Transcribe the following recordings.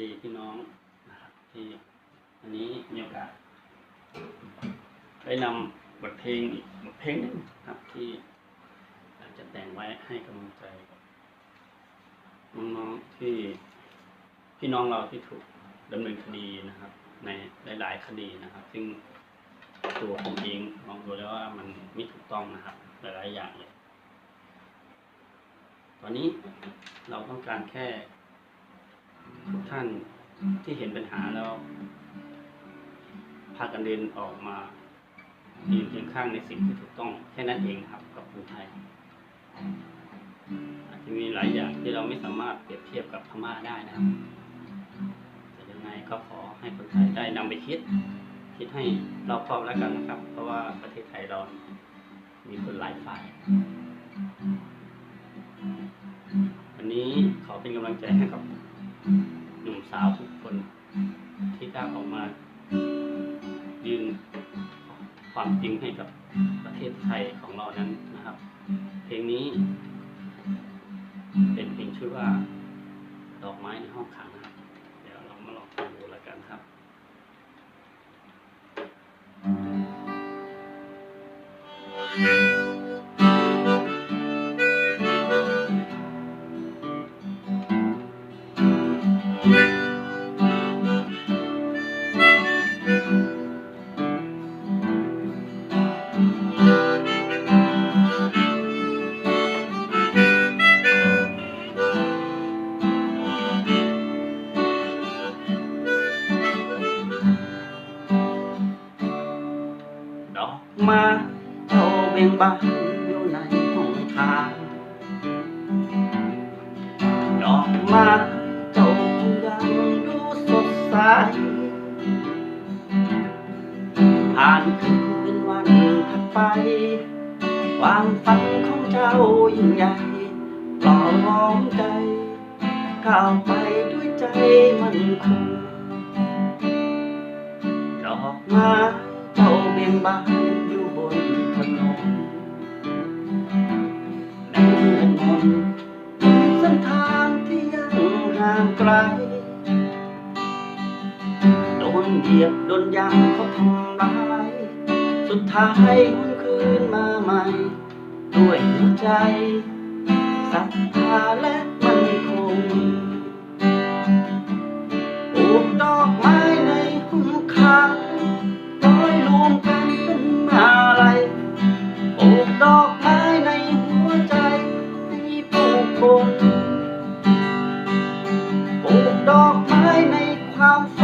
ดีพี่น้องนะครับที่วันนี้มีโอกาสได้นำบทเพลงอีกบทเพลงหนึงครับที่อากจะแต่งไว้ให้กำลังใจน้องๆที่พี่น้องเราที่ถูกดำเนินคดีนะครับ ในหลายๆคดีนะครับ ซึ่งตัวผมเองมองดูแล้วว่ามันไม่ถูกต้องนะครับ หลายๆอย่างเลย ตอนนี้เราต้องการแค่ ทุกท่านที่เห็นปัญหาแล้วพากันเดินออกมายืนเคียงข้างในสิ่งที่ถูกต้องแค่นั้นเองครับกับคนไทย อาจจะมีหลายอย่างที่เราไม่สามารถเปรียบเทียบกับพม่าได้นะครับแต่ยังไงก็ขอให้คนไทยได้นำไปคิด คิดให้รอบคอบแล้วกันนะครับ เพราะว่าประเทศไทยเรามีคนหลายฝ่ายวันนี้ขอเป็นกำลังใจให้กับ หนุ่มสาวทุกคนที่กล้าออกมา ยืนความจริงให้กับประเทศไทยของเรานั้นนะครับ เพลงนี้ เป็นเพลงชื่อว่า ดอกไม้ในห้องขังนะครับ เดี๋ยวเรามาลองฟังดูแล้วกันครับอกไม้ เจ้าเบ่งบานอ ผ่านคืนวันถัดไป ความฝันของเจ้ายิ่งใหญ่ปลอล้อมใจ ก้าวไปด้วยใจมันคงดอกไม้เจ้าเบ่งบานอยู่บนถนนแม่เงินมนเส้นทางที่ยังห่างไกล นเหยียบโดนยำเขาทำร้ายสุดท้ายมันคืนมาใหม่ ด้วยหัวใจศรัทธาและมั่นคงปลูกดอกไม้ในหุมขังร้อยรวมกันเป็นมาลัยปลูกดอกไม้ในหัวใจให้ผู้คนปลูกดอกไม้ในความฝัน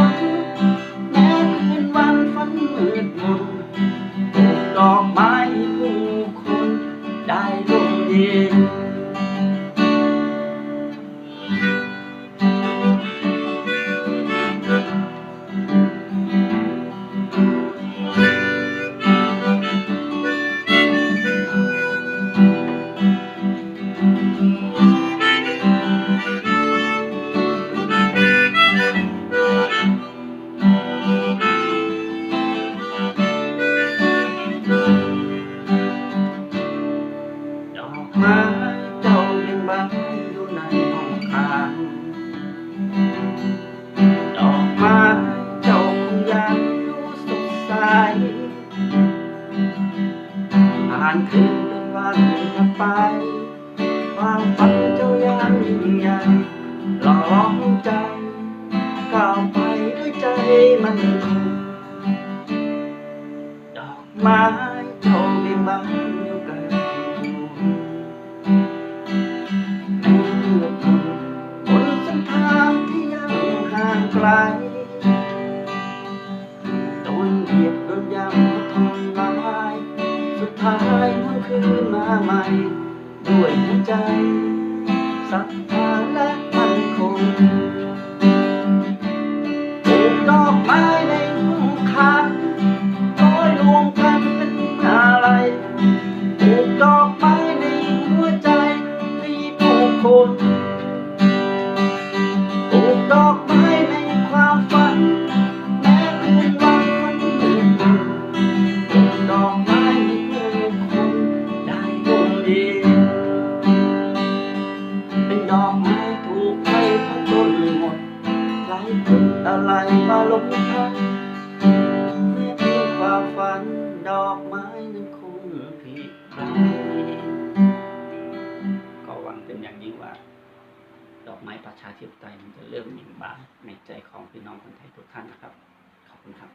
ผ่านคืนเป็นวันถัดไปความฝันเจ้ายังยิ่งใหญ่หล่อล้อมใจก้าวไปด้วยใจมันคงดอกไม้เจ้าเบ่งบานอยู่กับอยู่ในเลือคนบนเส้นทางที่ยังห่างไกล ด้วยหัวใจศรัทธาและมั่นคงปลูกดอกไม้ในหุ้มขังร้อยรวมกันเป็นอะไรปลูกดอกไม้ในหัวใจให้ผู้คนปลูกดอกไม้ในความฝัน มาลงทันแม้เพียงความฝันดอกไม้นั้นคงผิดพลาดก็หวังเป็นอย่างยิ่งว่า ดอกไม้ประชาธิปไตยมันจะเริ่มหมิ่งบานในใจของพี่น้องคนไทยทุกท่านนะครับ ขอบคุณครับ